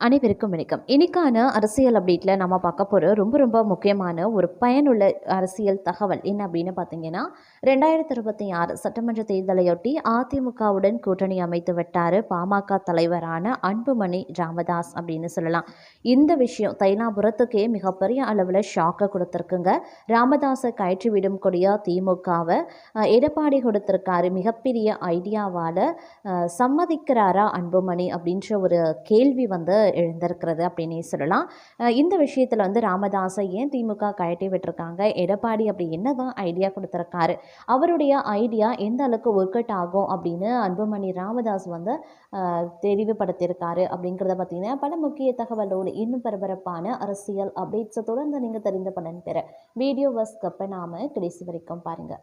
அனைவருக்கும் வணக்கம். இன்னைக்கான அரசியல் அப்டேட்டில் நம்ம பார்க்க போகிற ரொம்ப ரொம்ப முக்கியமான ஒரு பயனுள்ள அரசியல் தகவல் என்ன அப்படின்னு பார்த்தீங்கன்னா ரெண்டாயிரத்தி இருபத்தி ஆறு சட்டமன்ற தேர்தலையொட்டி அதிமுகவுடன் கூட்டணி அமைத்து விட்டார் பாமக தலைவரான அன்புமணி ராமதாஸ் அப்படின்னு சொல்லலாம். இந்த விஷயம் தைலாபுரத்துக்கே மிகப்பெரிய அளவில் ஷாக்கை கொடுத்துருக்குங்க. ராமதாஸை கயற்றி விடும் கொடியா திமுகவை எடப்பாடி கொடுத்துருக்காரு மிகப்பெரிய ஐடியாவால் சம்மதிக்கிறாரா அன்புமணி அப்படின்ற ஒரு கேள்வி வந்து எழுந்திருக்கிறது அப்படின்னே சொல்லலாம். இந்த விஷயத்தில் வந்து ராமதாஸை ஏன் திமுக கழட்டி விட்டுருக்காங்க? எடப்பாடி அப்படி என்னதான் ஐடியா கொடுத்துருக்காரு? அவருடைய ஐடியா எந்த அளவுக்கு ஒர்க் அவுட் ஆகும் அப்படின்னு அன்புமணி ராமதாஸ் வந்து தெரிவுபடுத்தியிருக்காரு தெளிவுபடுத்தியிருக்காரு அப்படிங்கிறத பார்த்தீங்கன்னா பல முக்கிய தகவலோடு இன்னும் பரபரப்பான அரசியல் அப்டேட்ஸை தொடர்ந்து நீங்கள் தெரிந்து பலன் பெற. வீடியோ ஸ்கப்பை நாம் கடைசி வரைக்கும் பாருங்கள்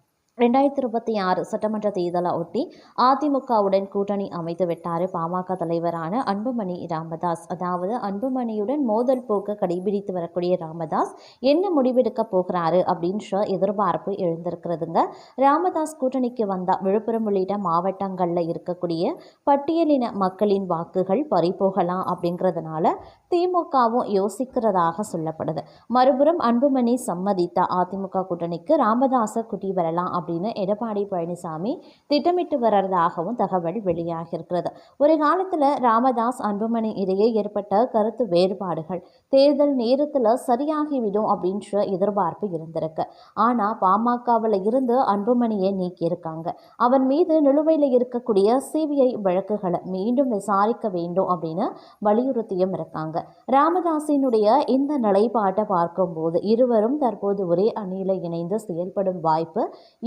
ரெண்டாயிரத்தி இருபத்தி ஆறு சட்டமன்ற தேர்தலை ஒட்டி அதிமுகவுடன் கூட்டணி அமைத்து விட்டார் பாமக தலைவரான அன்புமணி ராமதாஸ். அதாவது அன்புமணியுடன் மோதல் போக்க கடைபிடித்து வரக்கூடிய ராமதாஸ் என்ன முடிவெடுக்க போகிறாரு அப்படின்ற எதிர்பார்ப்பு எழுந்திருக்கிறதுங்க. ராமதாஸ் கூட்டணிக்கு வந்தால் விழுப்புரம் உள்ளிட்ட மாவட்டங்களில் இருக்கக்கூடிய பட்டியலின மக்களின் வாக்குகள் பறிபோகலாம் அப்படிங்கிறதுனால திமுகவும் யோசிக்கிறதாக சொல்லப்படுது. மறுபுறம் அன்புமணி சம்மதித்த அதிமுக கூட்டணிக்கு ராமதாஸை குட்டி வரலாம் அப்படின்னு எடப்பாடி பழனிசாமி திட்டமிட்டு வர்றதாகவும் தகவல் வெளியாகியிருக்கிறது. ஒரு காலத்தில் ராமதாஸ் அன்புமணி இடையே ஏற்பட்ட கருத்து வேறுபாடுகள் தேர்தல் நேரத்தில் சரியாகிவிடும் அப்படின்ற எதிர்பார்ப்பு இருந்திருக்கு. ஆனால் பாமகவில் இருந்து அன்புமணியை நீக்கியிருக்காங்க. அவன் மீது நிலுவையில் இருக்கக்கூடிய சிபிஐ வழக்குகளை மீண்டும் விசாரிக்க வேண்டும் அப்படின்னு வலியுறுத்தியும் இருக்காங்க. ராமதாஸினுடைய இந்த நிலைப்பாட்டை பார்க்கும்போது இருவரும் தற்போது ஒரே அணியில் இணைந்து செயல்படும் வாய்ப்பு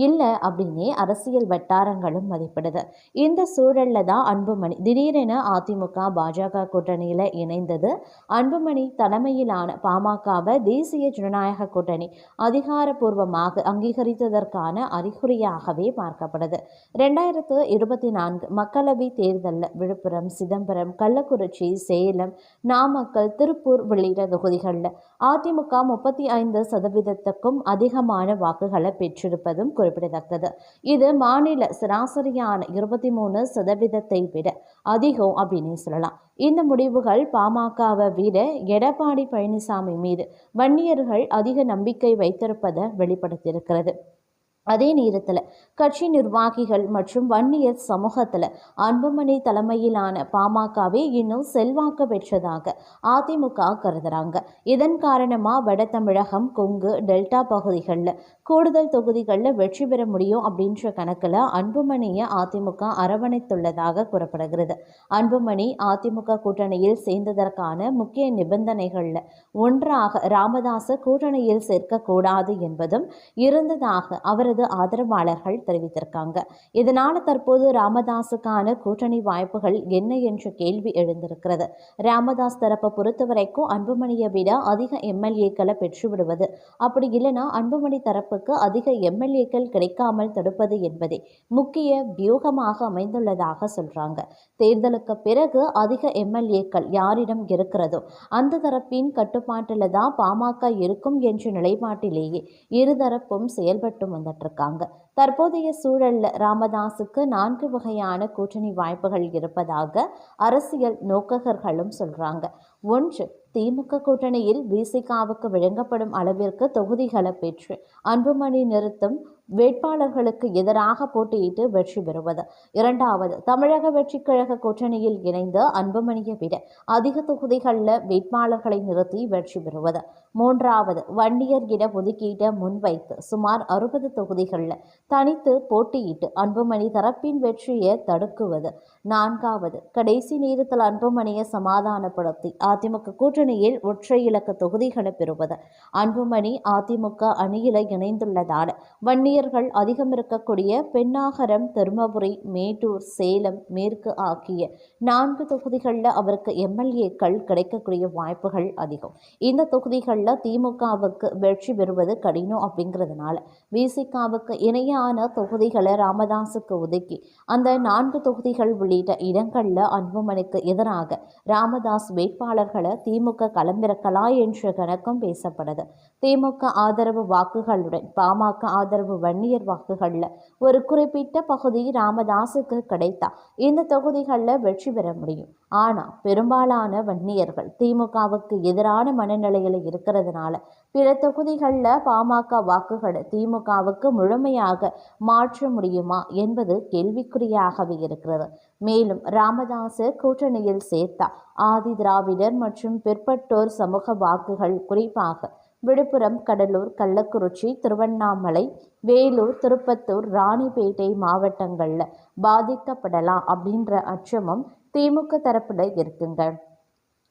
இல்லை அப்படின்னே அரசியல் வட்டாரங்களும் மதிப்பிடுது. இந்த சூழல்ல தான் அன்புமணி திடீரென அதிமுக பாஜக கூட்டணியில் இணைந்தது. அன்புமணி தலைமையிலான பாமகவை தேசிய ஜனநாயக கூட்டணி அதிகாரப்பூர்வமாக அங்கீகரித்ததற்கான அறிகுறியாகவே பார்க்கப்படுது. ரெண்டாயிரத்து இருபத்தி நான்கு மக்களவை தேர்தலில் விழுப்புரம் சிதம்பரம் கள்ளக்குறிச்சி சேலம் நாமக்கல் திருப்பூர் உள்ளிட்ட தொகுதிகளில் அதிமுக முப்பத்தி ஐந்து சதவீதத்துக்கும் அதிகமான வாக்குகளை பெற்றிருப்பதும் குறிப்பிடத்தக்கது. இது மாநில சராசரியான இருபத்தி மூணு சதவீதத்தை விட அதிகம் அப்படின்னு சொல்லலாம். இந்த முடிவுகள் பாமகவை விட எடப்பாடி பழனிசாமி மீது வன்னியர்கள் அதிக நம்பிக்கை வைத்திருப்பதை வெளிப்படுத்தியிருக்கிறது. அதே நேரத்தில் கட்சி நிர்வாகிகள் மற்றும் வன்னியர் சமூகத்தில் அன்புமணி தலைமையிலான பாமகவே இன்னும் செல்வாக்கு பெற்றதாக அதிமுக கருதுறாங்க. இதன் காரணமாக வட தமிழகம் கொங்கு டெல்டா பகுதிகளில் கூடுதல் தொகுதிகளில் வெற்றி பெற முடியும் அப்படின்ற கணக்கில் அன்புமணியை அதிமுக அரவணைத்துள்ளதாக கூறப்படுகிறது. அன்புமணி அதிமுக கூட்டணியில் சேர்ந்ததற்கான முக்கிய நிபந்தனைகளில் ஒன்றாக ராமதாச கூட்டணியில் சேர்க்கக்கூடாது என்பதும் இருந்ததாக அவரது அவரது ஆதரவாளர்கள் தெரிவித்திருக்காங்க. இதனால் தற்போது ராமதாஸுக்கான கூட்டணி வாய்ப்புகள் என்ன என்ற கேள்வி எழுந்திருக்கிறது. ராமதாஸ் தரப்பை பொறுத்தவரைக்கும் அன்புமணியை விட அதிக எம்எல்ஏக்களை பெற்றுவிடுவது. அப்படி இல்லைனா அன்புமணி தரப்புக்கு அதிக எம்எல்ஏக்கள் கிடைக்காமல் தடுப்பது என்பதே முக்கிய வியூகமாக அமைந்துள்ளதாக சொல்றாங்க. தேர்தலுக்கு பிறகு அதிக எம்எல்ஏக்கள் யாரிடம் இருக்கிறதோ அந்த தரப்பின் கட்டுப்பாட்டில் தான் பாமக இருக்கும் என்ற நிலைப்பாட்டிலேயே இருதரப்பும் செயல்பட்டு வந்துட்டு இருக்காங்க தற்போதைய சூழல்ல ராமதாஸுக்கு நான்கு வகையான கூட்டணி வாய்ப்புகள் இருப்பதாக அரசியல் நோக்ககர்களும் சொல்றாங்க. ஒன்று திமுக கூட்டணியில் விசிகாவுக்கு வழங்கப்படும் அளவிற்கு தொகுதிகளை பெற்று அன்புமணி நிறுத்தும் வேட்பாளர்களுக்கு எதிராக போட்டியிட்டு வெற்றி பெறுவது. இரண்டாவது தமிழக வெற்றிக் கழக கூட்டணியில் இணைந்து அன்புமணியை விட அதிக தொகுதிகளில் வேட்பாளர்களை நிறுத்தி வெற்றி பெறுவது. மூன்றாவது வன்னியர் இட ஒதுக்கீட்டை முன்வைத்து சுமார் அறுபது தொகுதிகளில் தனித்து போட்டியிட்டு அன்புமணி தரப்பின் வெற்றியை தடுக்குவது. நான்காவது கடைசி நேரத்தில் அன்புமணியை சமாதானப்படுத்தி அதிமுக கூட்டணியில் ஒற்றை இலக்க தொகுதிகளை பெறுவது. அன்புமணி அதிமுக அணியில இணைந்துள்ளதால் வன்னியர் வன்னியர்கள் அதிகம் இருக்கக்கூடிய பெண்ணாகரம் தருமபுரி மேட்டூர் சேலம் மேற்கு ஆகிய நான்கு தொகுதிகளில் அவருக்கு எம்எல்ஏக்கள் கிடைக்கக்கூடிய வாய்ப்புகள் அதிகம். இந்த தொகுதிகளில் திமுகவுக்கு வெற்றி பெறுவது கடினம் அப்படிங்கிறதுனால விசிகாவுக்கு இணையான தொகுதிகளை ராமதாஸுக்கு ஒதுக்கி அந்த நான்கு தொகுதிகள் உள்ளிட்ட இடங்களில் அன்புமணிக்கு எதிராக ராமதாஸ் வேட்பாளர்களை திமுக களமிறக்கலாம் என்ற கணக்கும் பேசப்படுது திமுக ஆதரவு வாக்குகளுடன் பாமக ஆதரவு வன்னியர் வாக்குகளில் ஒரு குறிப்பிட்ட பகுதி ராமதாஸுக்கு கிடைத்தா இந்த தொகுதிகளில் வெற்றி பெற முடியும். ஆனால் பெரும்பாலான வன்னியர்கள் திமுகவுக்கு எதிரான மனநிலையில் இருக்கிறதுனால பிற தொகுதிகளில் பாமக வாக்குகளை திமுகவுக்கு முழுமையாக மாற்ற முடியுமா என்பது கேள்விக்குறியாகவே இருக்கிறது. மேலும் ராமதாசு கூட்டணியில் சேர்த்தா ஆதி திராவிடர் மற்றும் பிற்பட்டோர் சமூக வாக்குகள் குறிப்பாக விழுப்புரம் கடலூர் கள்ளக்குறிச்சி திருவண்ணாமலை வேலூர் திருப்பத்தூர் ராணிப்பேட்டை மாவட்டங்களில் பாதிக்கப்படலாம் அப்படின்ற அச்சமும் திமுக தரப்பில் இருக்குங்க.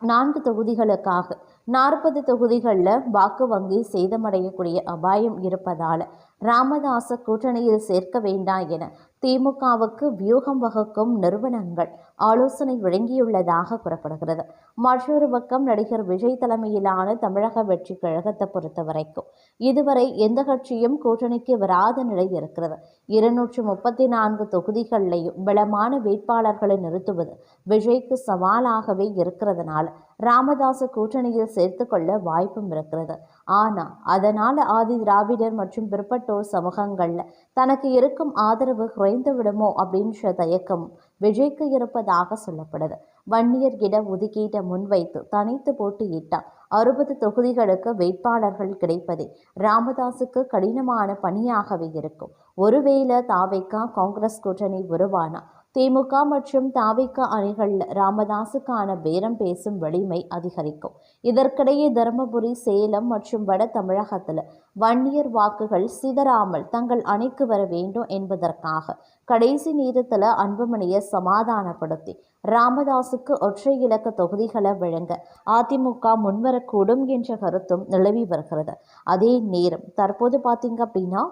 நான்கு தொகுதிகளுக்காக நாற்பது தொகுதிகளில் வாக்கு வங்கி சேதமடையக்கூடிய அபாயம் இருப்பதால் ராமதாச கூட்டணியில் சேர்க்க வேண்டாம் என திமுகவுக்கு வியூகம் வகுக்கும் நிறுவனங்கள் ஆலோசனை வழங்கியுள்ளதாக கூறப்படுகிறது. மற்றொரு பக்கம் நடிகர் விஜய் தலைமையிலான தமிழக வெற்றி கழகத்தை பொறுத்த வரைக்கும் இதுவரை எந்த கட்சியும் கூட்டணிக்கு வராத நிலை இருக்கிறது. இருநூற்று முப்பத்தி நான்கு தொகுதிகளிலையும் பலமான வேட்பாளர்களை நிறுத்துவது விஜய்க்கு சவாலாகவே இருக்கிறதுனால ராமதாச கூட்டணியில் சேர்த்து கொள்ள வாய்ப்பும் இருக்கிறது. ஆனால் அதனால் ஆதி திராவிடர் மற்றும் பிற்பட்டோர் சமூகங்களில் தனக்கு இருக்கும் ஆதரவு குறைந்து விடுமோ அப்படின்ற தயக்கம் விஜய்க்கு இருப்பதாக சொல்லப்படுது. வன்னியர் இட ஒதுக்கீட்டை முன்வைத்து தனித்து போட்டியிட்டால் அறுபது தொகுதிகளுக்கு வேட்பாளர்கள் கிடைப்பதே ராமதாஸுக்கு கடினமான பணியாகவே இருக்கும். ஒருவேளை தாவைக்கா காங்கிரஸ் கூட்டணி உருவானா திமுக மற்றும் தாவிக அணிகளில் ராமதாசுக்கான பேரம் பேசும் வலிமை அதிகரிக்கும். இதற்கிடையே தருமபுரி சேலம் மற்றும் வட தமிழகத்தில் வன்னியர் வாக்குகள் சிதறாமல் தங்கள் அணிக்கு வர வேண்டும் என்பதற்காக கடைசி நேரத்தில் அன்புமணியை சமாதானப்படுத்தி ராமதாஸுக்கு ஒற்றை இலக்க தொகுதிகளை வழங்க அதிமுக முன்வரக்கூடும் என்ற கருத்தும் நிலவி வருகிறது. அதே நேரம் தற்போது பார்த்தீங்க அப்படின்னா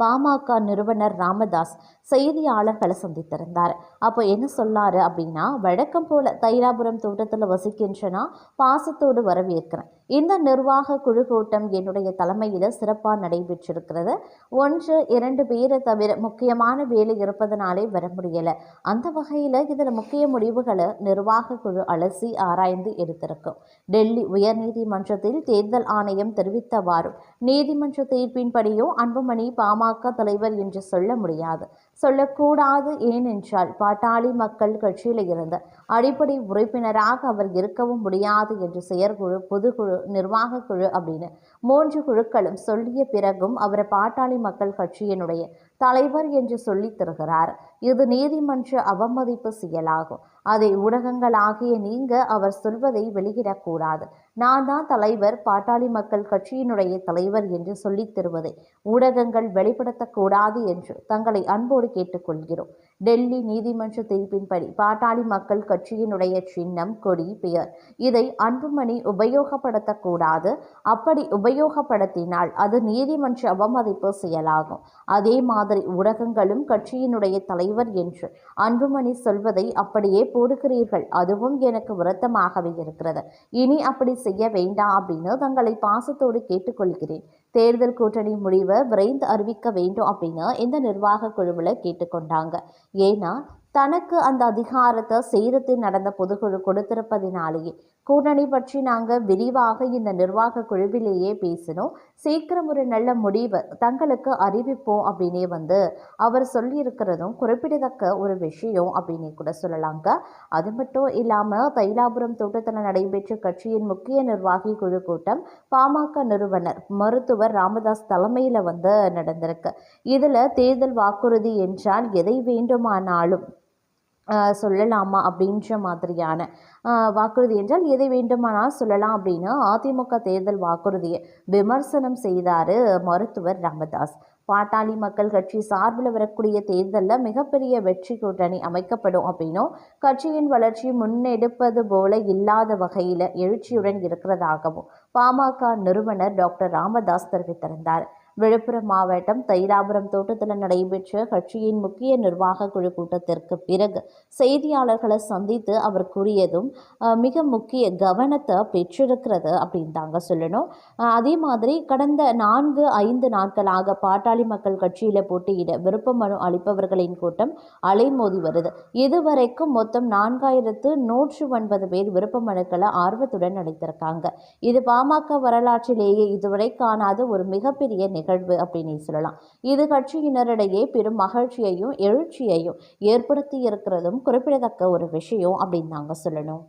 பாமக நிறுவனர் ராமதாஸ் செய்தியாளர்களை சந்தித்திருந்தார். அப்போ என்ன சொல்லாரு அப்படின்னா வழக்கம் போல் தைலாபுரம் தோட்டத்தில் வசிக்கின்றனா பாசத்தோடு வரவேற்கிறேன். இந்த நிர்வாக குழு கூட்டம் என்னுடைய தலைமையில் சிறப்பாக நடைபெற்றிருக்கிறது. ஒன்று இரண்டு பேரை தவிர முக்கியமான வேலை இருப்பதனாலே வர முடியலை. அந்த வகையில் இதில் முக்கிய முடிவுகளை நிர்வாக குழு அலசி ஆராய்ந்து எடுத்திருக்கும் டெல்லி உயர்நீதிமன்றத்தில் தேர்தல் ஆணையம் தெரிவித்தவாறும் நீதிமன்ற தீர்ப்பின்படியும் அன்புமணி பாமக தலைவர் என்று சொல்ல முடியாது. சொல்லக்கூடாது ஏனென்றால் பாட்டாளி மக்கள் கட்சியில் இருந்த அடிப்படை உறுப்பினராக அவர் இருக்கவும் முடியாது என்று செயற்குழு பொதுக்குழு நிர்வாக குழு அப்படின்னு மூன்று குழுக்களும் சொல்லிய பிறகும் அவர் பாட்டாளி மக்கள் கட்சியினுடைய தலைவர் என்று சொல்லித் தருகிறார். இது நீதிமன்ற அவமதிப்பு செயலாகும். அதை ஊடகங்களாகிய நீங்க அவர் சொல்வதை வெளியிடக்கூடாது நான் தான் தலைவர் பாட்டாளி மக்கள் கட்சியினுடைய தலைவர் என்று சொல்லித் தருவதை ஊடகங்கள் வெளிப்படுத்தக்கூடாது என்று தங்களை அன்போடு கேட்டுக்கொள்கிறோம் டெல்லி நீதிமன்ற தீர்ப்பின்படி பாட்டாளி மக்கள் கட்சியினுடைய சின்னம் கொடி பெயர். இதை அன்புமணி உபயோகப்படுத்தக்கூடாது. அப்படி உபயோகப்படுத்தினால் அது நீதிமன்ற அவமதிப்பு செயலாகும். அதே மாதிரி ஊடகங்களும் கட்சியினுடைய தலைவர் என்று அன்புமணி சொல்வதை அப்படியே போடுகிறீர்கள். அதுவும் எனக்கு வருத்தமாகவே இருக்கிறது. இனி அப்படி செய்ய வேண்டாம் அப்படின்னு தங்களை பாசத்தோடு கேட்டுக்கொள்கிறேன். தேர்தல் கூட்டணி முடிவை விரைந்து அறிவிக்க வேண்டும் அப்படின்னு இந்த நிர்வாக குழுவில் கேட்டுக்கொண்டாங்க. ஏன்னா தனக்கு அந்த அதிகாரத்தை சேரத்தில் நடந்த பொதுக்குழு கொடுத்திருப்பதினாலேயே கூட்டணி பற்றி நாங்கள் விரிவாக இந்த நிர்வாக குழுவிலேயே பேசினோம். சீக்கிரம் ஒரு நல்ல முடிவை தங்களுக்கு அறிவிப்போம் அப்படின்னே வந்து அவர் சொல்லியிருக்கிறதும் குறிப்பிடத்தக்க ஒரு விஷயம் அப்படின்னு கூட சொல்லலாங்க. அது மட்டும் இல்லாமல் தைலாபுரம் தோட்டத்தில் நடைபெற்ற கட்சியின் முக்கிய நிர்வாகி குழு கூட்டம் பாமக நிறுவனர் மருத்துவர் ராமதாஸ் தலைமையில் வந்து நடந்திருக்கு. இதில் தேர்தல் வாக்குறுதி என்றால் எதை வேண்டுமானாலும் சொல்லலாமா அப்படின்ற மாதிரியான வாக்குறுதி என்றால் எதை வேண்டுமானால் சொல்லலாம் அப்படின்னு அதிமுக தேர்தல் வாக்குறுதியை விமர்சனம் செய்தார் மருத்துவர் ராமதாஸ். பாட்டாளி மக்கள் கட்சி சார்பில் வரக்கூடிய தேர்தலில் மிகப்பெரிய வெற்றி கூட்டணி அமைக்கப்படும் அப்படின்னும் கட்சியின் வளர்ச்சி முன்னெடுப்பது போல இல்லாத வகையில் எழுச்சியுடன் இருக்கிறதாகவும் பாமக நிறுவனர் டாக்டர் ராமதாஸ் தெரிவித்திருந்தார். விழுப்புரம் மாவட்டம் தைலாபுரம் தோட்டத்தில் நடைபெற்ற கட்சியின் முக்கிய நிர்வாக குழு கூட்டத்திற்கு பிறகு செய்தியாளர்களை சந்தித்து அவர் கூறியதும் மிக முக்கிய கவனத்தை பெற்றிருக்கிறது அப்படின்னு தாங்க சொல்லணும். அதே மாதிரி கடந்த நான்கு ஐந்து நாட்களாக பாட்டாளி மக்கள் கட்சியில் போட்டியிட விருப்ப மனு அளிப்பவர்களின் கூட்டம் அலைமோதி வருது. இதுவரைக்கும் மொத்தம் நான்காயிரத்து நூற்று ஒன்பது பேர் விருப்ப மனுக்களை ஆர்வத்துடன் அளித்திருக்காங்க. இது பாமக வரலாற்றிலேயே இதுவரை காணாத ஒரு மிகப்பெரிய நிகழ்வு. நிகழ்வு அப்படின்னு சொல்லலாம். இது கட்சியினரிடையே பெரும் மகிழ்ச்சியையும் எழுச்சியையும் ஏற்படுத்தி இருக்கிறதும் குறிப்பிடத்தக்க ஒரு விஷயம் அப்படின்னு நாங்கள் சொல்லணும்.